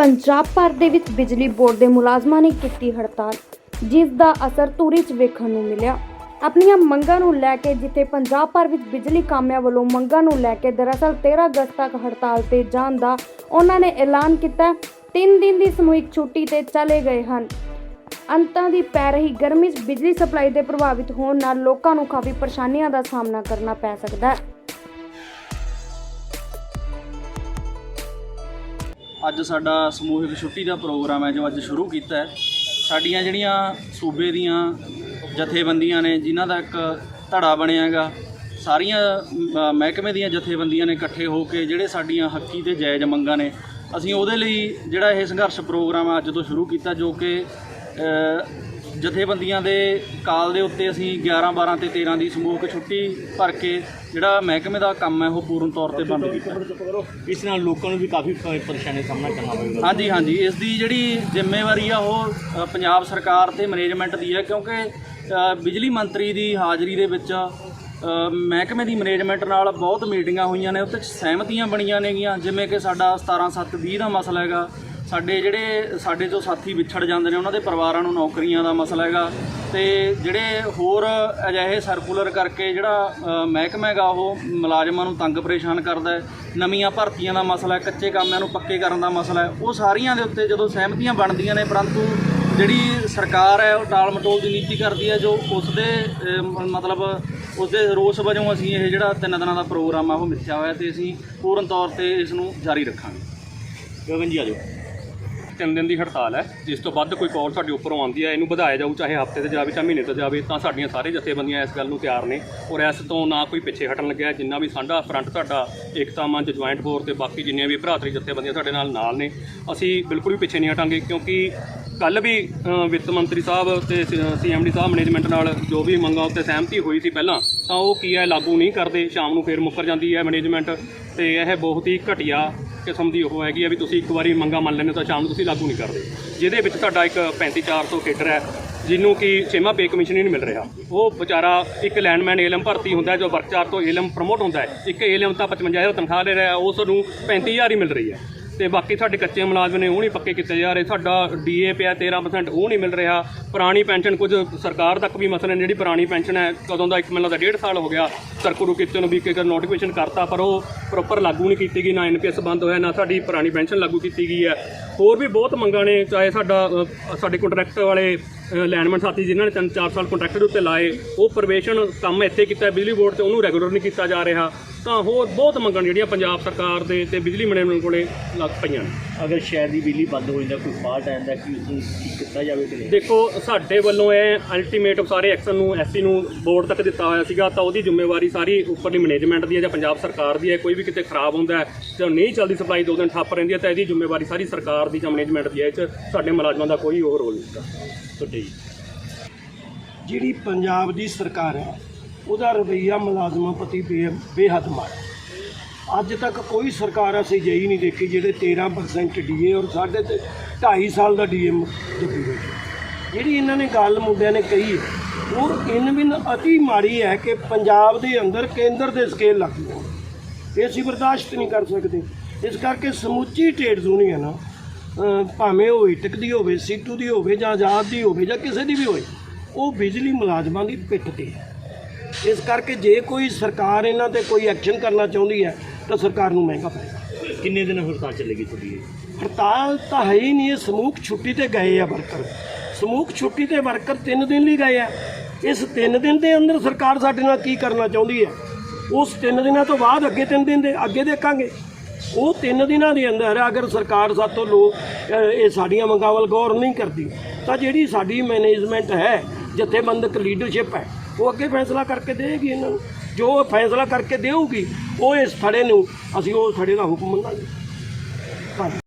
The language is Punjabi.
ਪੰਜਾਬ ਭਰ ਦੇ ਵਿੱਚ ਬਿਜਲੀ ਬੋਰਡ ਦੇ ਮੁਲਾਜ਼ਮਾਂ ਨੇ ਕੀਤੀ ਹੜਤਾਲ, ਜਿਸ ਦਾ ਅਸਰ ਧੂਰੀ 'ਚ ਵੇਖਣ ਨੂੰ ਮਿਲਿਆ। ਆਪਣੀਆਂ ਮੰਗਾਂ ਨੂੰ ਲੈ ਕੇ ਜਿੱਥੇ ਪੰਜਾਬ ਭਰ ਵਿੱਚ ਬਿਜਲੀ ਕਾਮਿਆਂ ਵੱਲੋਂ ਮੰਗਾਂ ਨੂੰ ਲੈ ਕੇ ਦਰਅਸਲ 13 ਅਗਸਤ ਤੱਕ ਹੜਤਾਲ ਤੇ ਜਾਣ ਦਾ ਉਹਨਾਂ ਨੇ ਐਲਾਨ ਕੀਤਾ 3 ਦਿਨ ਦੀ ਸਮੂਹਿਕ ਛੁੱਟੀ ਤੇ ਚਲੇ ਗਏ ਹਨ। ਅੰਤਾਂ ਦੀ ਪੈ ਰਹੀ ਗਰਮੀ 'ਚ ਬਿਜਲੀ ਸਪਲਾਈ ਦੇ ਪ੍ਰਭਾਵਿਤ ਹੋਣ ਨਾਲ ਲੋਕਾਂ ਨੂੰ ਕਾਫੀ ਪਰੇਸ਼ਾਨੀਆਂ ਦਾ ਸਾਹਮਣਾ ਕਰਨਾ ਪੈ ਸਕਦਾ ਹੈ। ਅੱਜ ਸਾਡਾ ਸਮੂਹਿਕ ਛੁੱਟੀ ਦਾ ਪ੍ਰੋਗਰਾਮ ਹੈ ਜੋ ਅੱਜ ਸ਼ੁਰੂ ਕੀਤਾ ਹੈ। ਸਾਡੀਆਂ ਜਿਹੜੀਆਂ ਸੂਬੇ ਦੀਆਂ ਜਥੇਬੰਦੀਆਂ ਨੇ, ਜਿਨ੍ਹਾਂ ਦਾ ਇੱਕ ਧੜਾ ਬਣਿਆ ਹੈਗਾ, ਸਾਰੀਆਂ ਮਹਿਕਮੇ ਦੀਆਂ ਜਥੇਬੰਦੀਆਂ ਨੇ ਇਕੱਠੇ ਹੋ ਕੇ ਜਿਹੜੇ ਸਾਡੀਆਂ ਹੱਕੀ ਤੇ ਜਾਇਜ਼ ਮੰਗਾਂ ਨੇ, ਅਸੀਂ ਉਹਦੇ ਲਈ ਜਿਹੜਾ ਇਹ ਸੰਘਰਸ਼ ਪ੍ਰੋਗਰਾਮ ਅੱਜ ਤੋਂ ਸ਼ੁਰੂ ਕੀਤਾ, ਜੋ ਕਿ ਜਥੇਬੰਦੀਆਂ ਦੇ ਕਾਲ ਦੇ ਉੱਤੇ ਅਸੀਂ 11 12 ਤੇ 13 ਦੀ ਸਮੂਹਿਕ ਛੁੱਟੀ ਭਰ ਕੇ ਜਿਹੜਾ ਮਹਿਕਮੇ ਦਾ ਕੰਮ ਹੈ ਉਹ ਪੂਰਨ ਤੌਰ ਤੇ ਬੰਦ ਕੀਤਾ। ਇਸ ਨਾਲ ਲੋਕਾਂ ਨੂੰ ਵੀ ਕਾਫੀ ਪਰੇਸ਼ਾਨੀ ਦਾ ਸਾਹਮਣਾ ਕਰਨਾ ਪਵੇਗਾ। ਹਾਂਜੀ ਹਾਂਜੀ। ਇਸ ਦੀ ਜਿਹੜੀ ਜ਼ਿੰਮੇਵਾਰੀ ਆ ਉਹ ਪੰਜਾਬ ਸਰਕਾਰ ਤੇ ਮੈਨੇਜਮੈਂਟ ਦੀ ਹੈ ਕਿਉਂਕਿ ਬਿਜਲੀ ਮੰਤਰੀ ਦੀ ਹਾਜ਼ਰੀ ਦੇ ਵਿੱਚ ਮਹਿਕਮੇ ਦੀ ਮੈਨੇਜਮੈਂਟ ਨਾਲ ਬਹੁਤ ਮੀਟਿੰਗਾਂ ਹੋਈਆਂ ਨੇ ਉੱਤੇ ਸਹਿਮਤੀਆਂ ਬਣੀਆਂ ਨੇਗੀਆਂ। ਜਿਵੇਂ ਕਿ ਸਾਡਾ 17720 ਦਾ ਮਸਲਾ ਹੈਗਾ ਸਾਡੇ ਜਿਹੜੇ ਸਾਡੇ ਜੋ ਸਾਥੀ ਵਿਛੜ ਜਾਂਦੇ ਨੇ, ਉਹਨਾਂ ਦੇ ਪਰਿਵਾਰਾਂ ਨੂੰ ਨੌਕਰੀਆਂ ਦਾ ਮਸਲਾ ਹੈਗਾ ਤੇ ਜਿਹੜੇ ਹੋਰ ਅਜਿਹੇ ਸਰਕੂਲਰ ਕਰਕੇ ਜਿਹੜਾ ਮਹਿਕਮਾ ਹੈਗਾ, ਉਹ ਮੁਲਾਜ਼ਮਾਂ ਨੂੰ ਤੰਗ ਪਰੇਸ਼ਾਨ ਕਰਦਾ ਹੈ, ਨਵੀਆਂ ਭਰਤੀਆਂ ਦਾ ਮਸਲਾ ਹੈ, ਕੱਚੇ ਕਾਮਿਆਂ ਨੂੰ ਪੱਕੇ ਕਰਨ ਦਾ ਮਸਲਾ ਹੈ, ਉਹ ਸਾਰੀਆਂ ਦੇ ਉੱਤੇ ਜਦੋਂ ਸਹਿਮਤੀਆਂ ਬਣਦੀਆਂ ਨੇ, ਪਰੰਤੂ ਜਿਹੜੀ ਸਰਕਾਰ ਹੈ, ਉਹ ਟਾਲ ਮਟੋਲ ਦੀ ਨੀਤੀ ਕਰਦੀ ਹੈ, ਜੋ ਉਸ ਦੇ ਮਤਲਬ ਉਸ ਦੇ ਰੋਸ ਵਜੋਂ ਅਸੀਂ ਇਹ ਜਿਹੜਾ ਤਿੰਨ ਦਿਨਾਂ ਦਾ ਪ੍ਰੋਗਰਾਮ ਆ, ਉਹ ਮਿੱਥਿਆ ਹੋਇਆ ਤੇ ਅਸੀਂ ਪੂਰਨ ਤੌਰ ਤੇ ਇਸ ਨੂੰ ਜਾਰੀ ਰੱਖਾਂਗੇ। ਗਗਨ ਜੀ ਆਜੋ ਤਿੰਨ ਦਿਨ ਦੀ ਹੜਤਾਲ ਹੈ, ਜਿਸ ਤੋਂ ਵੱਧ ਕੋਈ ਕਾਲ ਸਾਡੇ ਉੱਪਰੋਂ ਆਉਂਦੀ ਹੈ, ਇਹਨੂੰ ਵਧਾਇਆ ਜਾਊ, ਚਾਹੇ ਹਫ਼ਤੇ ਤੇ ਜਾਵੇ, ਚਾਹੇ ਮਹੀਨੇ ਤੇ ਜਾਵੇ, ਤਾਂ ਸਾਡੀਆਂ ਸਾਰੇ ਜਥੇਬੰਦੀਆਂ ਇਸ ਗੱਲ ਨੂੰ ਤਿਆਰ ਨੇ। ਔਰ ਇਸ ਤੋਂ ਨਾ ਕੋਈ ਪਿੱਛੇ ਹਟਣ ਲੱਗਿਆ ਜਿੰਨਾ ਵੀ ਸਾਡਾ ਫਰੰਟ ਤੁਹਾਡਾ ਏਕਤਾ ਮੰਚ ਜੁਆਇੰਟ ਫੋਰ ਤੇ ਬਾਕੀ ਜਿੰਨੀਆਂ ਵੀ ਭਰਾਤਰੀ ਜਥੇਬੰਦੀਆਂ ਸਾਡੇ ਨਾਲ ਨਾਲ ਨੇ, ਅਸੀਂ ਬਿਲਕੁਲ ਵੀ ਪਿੱਛੇ ਨਹੀਂ ਹਟਾਂਗੇ, ਕਿਉਂਕਿ ਕੱਲ ਵੀ ਵਿੱਤ ਮੰਤਰੀ ਸਾਹਿਬ ਤੇ ਸੀਐਮਡੀ ਸਾਹਿਬ ਮੈਨੇਜਮੈਂਟ ਨਾਲ ਜੋ ਵੀ ਮੰਗਾਂ ਉੱਤੇ ਸਹਿਮਤੀ ਹੋਈ ਸੀ ਪਹਿਲਾਂ, ਤਾਂ ਉਹ ਕੀ ਹੈ, ਲਾਗੂ ਨਹੀਂ ਕਰਦੇ, ਸ਼ਾਮ ਨੂੰ ਫੇਰ ਮੁੱਕਰ ਜਾਂਦੀ ਹੈ ਮੈਨੇਜਮੈਂਟ ਤੇ ਇਹ ਬਹੁਤ ਹੀ ਘਟੀਆ ਕਿਸਮ ਦੀ ਉਹ ਹੈਗੀ ਆ ਵੀ ਤੁਸੀਂ ਇੱਕ ਵਾਰੀ ਮੰਗਾ ਮੰਨ ਲੈਂਦੇ ਹੋ ਤਾਂ ਸ਼ਾਮ ਨੂੰ ਤੁਸੀਂ ਲਾਗੂ ਨਹੀਂ ਕਰਦੇ। ਜਿਹਦੇ ਵਿੱਚ ਤੁਹਾਡਾ ਇੱਕ 35400 ਕੇਡਰ ਹੈ, ਜਿਹਨੂੰ ਕਿ ਛੇਵਾਂ ਪੇ ਕਮਿਸ਼ਨ ਹੀ ਨਹੀਂ ਮਿਲ ਰਿਹਾ। ਉਹ ਵਿਚਾਰਾ ਇੱਕ ਲੈਂਡਮੈਨ ਏਲਮ ਭਰਤੀ ਹੁੰਦਾ ਜੋ ਵਰਕਚਾਰ ਤੋਂ ਏਲਮ ਪ੍ਰਮੋਟ ਹੁੰਦਾ ਹੈ। ਇੱਕ ਏਲਮ ਤਾਂ 55000 ਤਨਖਾਹ ਲੈ ਰਿਹਾ ਉਸ ਨੂੰ 35000 ਹੀ ਮਿਲ ਰਹੀ ਹੈ। ਤੇ ਬਾਕੀ ਸਾਡੇ ਕੱਚੇ ਮੁਲਾਜ਼ਮ ਨੇ ਉਹ ਨਹੀਂ ਪੱਕੇ ਕੀਤੇ ਜਾ ਰਹੇ। ਸਾਡਾ ਡੀਏ ਪਿਆ 13% ਉਹ ਨਹੀਂ ਮਿਲ ਰਿਹਾ। ਪੁਰਾਣੀ ਪੈਨਸ਼ਨ ਕੁਝ ਸਰਕਾਰ ਤੱਕ ਵੀ ਮਸਲਾ ਜਿਹੜੀ ਪੁਰਾਣੀ ਪੈਨਸ਼ਨ ਹੈ, ਕਦੋਂ ਦਾ ਇੱਕ ਮੈਨੂੰ ਲੱਗਦਾ ਡੇਢ ਸਾਲ ਹੋ ਗਿਆ। ਸਰਕਰੂ ਕੀਤੇ ਨੂੰ ਵੀ ਕਿ ਨੋਟੀਫਿਕੇਸ਼ਨ ਕਰਤਾ, ਪਰ ਉਹ ਪ੍ਰੋਪਰ ਲਾਗੂ ਨਹੀਂ ਕੀਤੀ ਗਈ। ਨਾ ਐਨਪੀਐਸ ਬੰਦ ਹੋਇਆ, ਨਾ ਸਾਡੀ ਪੁਰਾਣੀ ਪੈਨਸ਼ਨ ਲਾਗੂ ਕੀਤੀ ਗਈ ਹੈ। ਹੋਰ ਵੀ ਬਹੁਤ ਮੰਗਾਂ ਨੇ, ਚਾਹੇ ਸਾਡਾ ਸਾਡੇ ਕੰਟਰੈਕਟ ਵਾਲੇ ਲੈਂਡਮੈਨ ਸਾਥੀ ਜਿਨ੍ਹਾਂ ਨੇ ਤਿੰਨ ਚਾਰ ਸਾਲ ਕੰਟਰੈਕਟ ਦੇ ਉੱਤੇ ਲਾਏ ਉਹ ਪ੍ਰਵੇਸ਼ਨ ਕੰਮ ਇੱਥੇ ਕੀਤਾ ਬਿਜਲੀ ਬੋਰਡ ਤੇ ਉਹਨੂੰ ਰੈਗੂਲਰ ਨਹੀਂ ਕੀਤਾ ਜਾ ਰਿਹਾ। ਤਾਂ ਹੋਰ ਬਹੁਤ ਮੰਗਾਂ ਜਿਹੜੀਆਂ ਪੰਜਾਬ ਸਰਕਾਰ ਦੇ ਤੇ ਬਿਜਲੀ ਮੈਨੇਜਮੈਂਟ ਕੋਲੇ ਲੱਗ ਪਈਆਂ ਨੇ। ਅਗਰ ਸ਼ਹਿਰ ਦੀ ਬਿਜਲੀ ਬੰਦ ਹੋ ਜਾਂਦਾ ਕੋਈ ਫਾਲਟ ਆਉਂਦਾ ਕਿ ਉਸ ਨੂੰ ਠੀਕ ਕੀਤਾ ਜਾਵੇ ਕਿ ਨਹੀਂ? ਦੇਖੋ ਸਾਡੇ ਵੱਲੋਂ ਇਹ ਅਲਟੀਮੇਟ ਸਾਰੇ ਐਕਸ਼ਨ ਨੂੰ ਐਸਸੀ ਨੂੰ ਬੋਰਡ ਤੱਕ ਦਿੱਤਾ ਹੋਇਆ ਸੀਗਾ ਤਾਂ ਉਹਦੀ ਜ਼ਿੰਮੇਵਾਰੀ ਸਾਰੀ ਉੱਪਰਲੀ ਮੈਨੇਜਮੈਂਟ ਦੀ ਹੈ ਜਾਂ ਪੰਜਾਬ ਸਰਕਾਰ ਦੀ ਹੈ। ਕੋਈ ਵੀ ਕਿਤੇ ਖਰਾਬ ਹੁੰਦਾ ਜਾਂ ਨਹੀਂ ਚੱਲਦੀ ਸਪਲਾਈ ਦੋ ਦਿਨ ਠੱਪ ਰਹਿੰਦੀ ਹੈ ਤਾਂ ਇਹਦੀ ਜ਼ਿੰਮੇਵਾਰੀ ਸਾਰੀ ਸਰਕਾਰ ਦੀ ਜਾਂ ਮੈਨੇਜਮੈਂਟ ਦੀ ਹੈ ਇਹ 'ਚ ਸਾਡੇ ਮੁਲਾਜ਼ਮਾਂ ਦਾ ਕੋਈ ਉਹ ਰੋਲ ਨਹੀਂ ਤੁਹਾਡੇ? ਜਿਹੜੀ ਪੰਜਾਬ ਦੀ ਸਰਕਾਰ ਹੈ, ਉਹਦਾ ਰਵੱਈਆ ਮੁਲਾਜ਼ਮਾਂ ਪ੍ਰਤੀ ਬੇ- ਬੇਹੱਦ ਮਾੜਾ ਅੱਜ ਤੱਕ ਕੋਈ ਸਰਕਾਰ ਅਸੀਂ ਜਿਹੀ ਨਹੀਂ ਦੇਖੀ ਜਿਹੜੇ 13% ਡੀਏ ਔਰ ਸਾਢੇ ਤੇ 2.5 ਸਾਲ ਦਾ ਡੀਏ ਦੱਬੀ ਬੈਠੇ ਜਿਹੜੀ ਇਹਨਾਂ ਨੇ ਗੱਲ ਮੁੰਡਿਆਂ ਨੇ ਕਹੀ ਹੈ ਉਹ ਇਨ ਬਿਨ ਅਤੀ ਮਾੜੀ ਹੈ ਕਿ ਪੰਜਾਬ ਦੇ ਅੰਦਰ ਕੇਂਦਰ ਦੇ ਸਕੇਲ ਲੱਗ ਗਏ। ਇਹ ਅਸੀਂ ਬਰਦਾਸ਼ਤ ਨਹੀਂ ਕਰ ਸਕਦੇ। ਇਸ ਕਰਕੇ ਸਮੁੱਚੀ ਟ੍ਰੇਡ ਯੂਨੀਅਨ ਭਾਵੇਂ ਉਹ ਇਟਕ ਦੀ ਹੋਵੇ ਸੀਟੂ ਦੀ ਹੋਵੇ ਜਾਂ ਆਜ਼ਾਦ ਦੀ ਹੋਵੇ ਜਾਂ ਕਿਸੇ ਦੀ ਵੀ ਹੋਵੇ ਉਹ ਬਿਜਲੀ ਮੁਲਾਜ਼ਮਾਂ ਦੀ ਪਿੱਠ ਤੇ ਹੈ। ਇਸ ਕਰਕੇ ਜੇ ਕੋਈ ਸਰਕਾਰ ਇਹਨਾਂ ਤੇ ਕੋਈ ਐਕਸ਼ਨ ਕਰਨਾ ਚਾਹੁੰਦੀ ਹੈ ਤਾਂ ਸਰਕਾਰ ਨੂੰ ਮਹਿੰਗਾ ਪਏਗਾ। ਕਿੰਨੇ ਦਿਨ ਹੜਤਾਲ ਚੱਲੇਗੀ ਤੁਹਾਡੀ? ਹੜਤਾਲ ਤਾਂ ਹੈ ਹੀ ਨਹੀਂ ਇਹ ਸਮੂਹ ਛੁੱਟੀ ਤੇ ਗਏ ਆ ਵਰਕਰ ਸਮੂਹ ਛੁੱਟੀ ਤੇ ਵਰਕਰ 3 ਦਿਨ ਲਈ ਗਏ ਆ। ਇਸ 3 ਦਿਨ ਦੇ ਅੰਦਰ ਸਰਕਾਰ ਸਾਡੇ ਨਾਲ ਕੀ ਕਰਨਾ ਚਾਹੁੰਦੀ ਹੈ? ਉਸ 3 ਦਿਨਾਂ ਤੋਂ ਬਾਅਦ ਅੱਗੇ 3 ਦਿਨ ਦੇ ਅੱਗੇ ਦੇਖਾਂਗੇ। ਉਹ 3 ਦਿਨਾਂ ਦੇ ਅੰਦਰ ਅਗਰ ਸਰਕਾਰ ਸਾਤੋਂ ਲੋਕ ਇਹ ਸਾਡੀਆਂ ਮੰਗਾਂ ਵੱਲ ਗੌਰ ਨਹੀਂ ਕਰਦੀ, ਤਾਂ ਜਿਹੜੀ ਸਾਡੀ ਮੈਨੇਜਮੈਂਟ ਹੈ, ਜਥੇਬੰਦਕ ਲੀਡਰਸ਼ਿਪ ਹੈ, ਉਹ ਅੱਗੇ ਫੈਸਲਾ ਕਰਕੇ ਦੇਗੀ ਇਹਨਾਂ ਨੂੰ। ਜੋ ਫੈਸਲਾ ਕਰਕੇ ਦੇਊਗੀ, ਉਹ ਇਸ ਥੜੇ ਨੂੰ ਅਸੀਂ ਉਹ ਥੜੇ ਦਾ ਹੁਕਮ ਮੰਨਾਂਗੇ। ਧੰਨਵਾਦ।